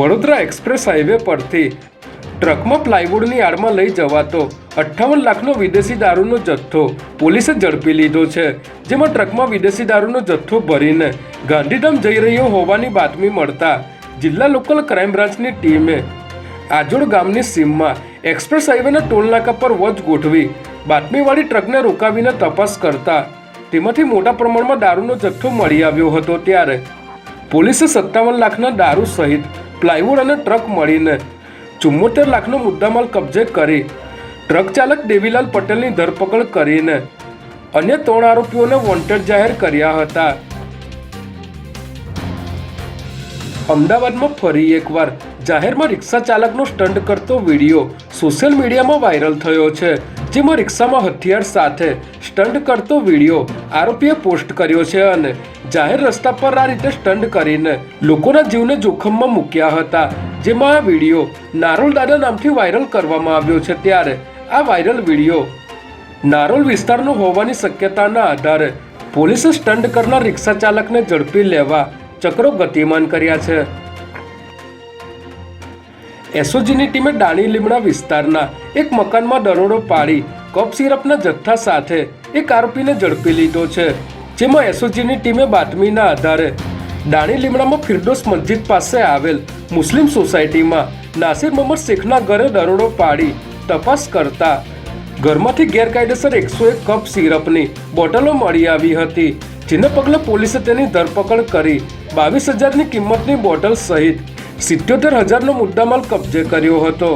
Vadodara express highway પરથી ટ્રકમાં પ્લાયવુડની આડમાં લઈ જવાતો અઠ્ઠાવન લાખનો વિદેશી દારૂનો જથ્થો પોલીસે ઝડપી લીધો છે, જેમાં ટ્રકમાં વિદેશી દારૂનો જથ્થો ભરીને ગાંધીધામ જઈ રહ્યો હોવાની બાતમી મળતા જિલ્લા લોકલ ક્રાઇમ બ્રાન્ચની ટીમે આજોડ ગામની સીમમાં એક્સપ્રેસ હાઈવેના ટોલનાકા પર વોચ ગોઠવી બાતમીવાળી ટ્રકને રોકાવીને તપાસ કરતા તેમાંથી મોટા પ્રમાણમાં દારૂનો જથ્થો મળી આવ્યો હતો ત્યારે પોલીસે સત્તાવન લાખના દારૂ સહિત પ્લાયવુડ અને ટ્રક મળીને ચુમ્મોતેર લાખનો મુદ્દામાલ કબજે કરી ટ્રક ચાલક દેવીલાલ પટેલની ધરપકડ કરીને અન્ય ત્રણ આરોપીઓને વોન્ટેડ જાહેર કર્યા હતા. અમદાવાદમાં ફરી એકવાર જાહેરમાં રિક્ષા ચાલકનો સ્ટન્ટ કરતો વીડિયો સોશિયલ મીડિયામાં વાયરલ થયો છે. જેમાં રિક્ષામાં હથિયાર સાથે સ્ટન્ટ કરતો વીડિયો આરોપીએ પોસ્ટ કર્યો છે અને જાહેર રસ્તા પર આ રીતે સ્ટન્ટ કરીને લોકોના જીવને જોખમમાં મૂક્યા હતા, જેમાં આ વીડિયો નારોલ દાદા નામથી વાયરલ કરવામાં આવ્યો છે. ત્યારે આ વાયરલ વીડિયો નારોલ વિસ્તારનો હોવાની શક્યતાના આધારે પોલીસે સ્ટન્ટ કરનાર રિક્ષા ચાલકને ઝડપી લેવા ચક્રો ગતિમાન કર્યા છે. એસઓજીની ટીમે દાણી લીમડા વિસ્તારના એક મકાનમાં દરોડો પાડી કપ સિરપના જથ્થા સાથે એક આરોપીને ઝડપી લીધો છે. જેમાં એસઓજીની ટીમે બાતમીના આધારે દાણી લીમડામાં ફિરદોસ મસ્જિદ પાસે આવેલ મુસ્લિમ સોસાયટીમાં નાસિર મોહમ્મદ શેખના ઘરે દરોડો પાડી તપાસ કરતા ઘરમાંથી ગેરકાયદેસર એકસો એક કપ સિરપની બોટલો મળી આવી હતી, જેને પગલે પોલીસે તેની ધરપકડ કરી બાવીસ હજારની કિંમતની બોટલ સહિત સિત્યોતેર હજારનો મુદ્દામાલ કબજે કર્યો હતો.